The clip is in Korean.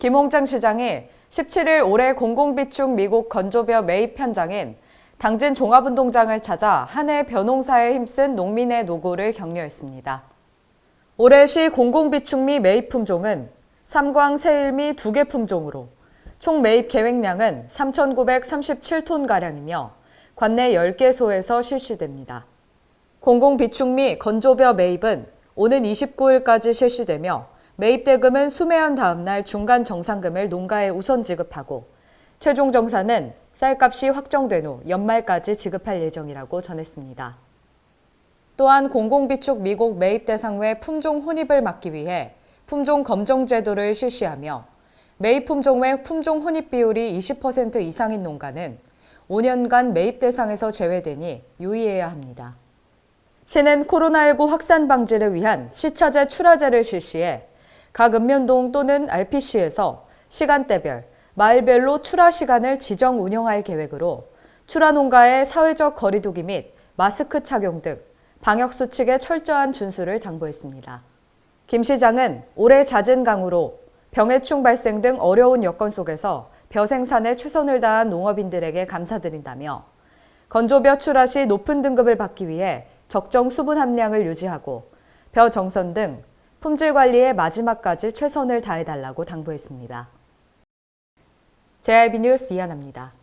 김홍장 시장이 17일 올해 공공비축 미국 건조벼 매입 현장인 당진 종합운동장을 찾아 한해 벼농사에 힘쓴 농민의 노고를 격려했습니다. 올해 시 공공비축 미 매입 품종은 삼광, 세일미 두 개 품종으로 총 매입 계획량은 3,937톤가량이며 관내 10개 소에서 실시됩니다. 공공비축미 건조벼 매입은 오는 29일까지 실시되며 매입 대금은 수매한 다음 날 중간 정상금을 농가에 우선 지급하고 최종 정산은 쌀값이 확정된 후 연말까지 지급할 예정이라고 전했습니다. 또한 공공비축 미국 매입 대상 외 품종 혼입을 막기 위해 품종 검정 제도를 실시하며 매입 품종 외 품종 혼입 비율이 20% 이상인 농가는 5년간 매입 대상에서 제외되니 유의해야 합니다. 시는 코로나19 확산 방지를 위한 시차제 출하제를 실시해 각 읍면동 또는 RPC에서 시간대별, 마을별로 출하 시간을 지정 운영할 계획으로 출하 농가의 사회적 거리두기 및 마스크 착용 등 방역 수칙의 철저한 준수를 당부했습니다. 김 시장은 올해 잦은 강우로 병해충 발생 등 어려운 여건 속에서 벼 생산에 최선을 다한 농업인들에게 감사드린다며 건조벼 출하 시 높은 등급을 받기 위해 적정 수분 함량을 유지하고 벼 정선 등 품질 관리에 마지막까지 최선을 다해달라고 당부했습니다. JIB 뉴스 이하나입니다.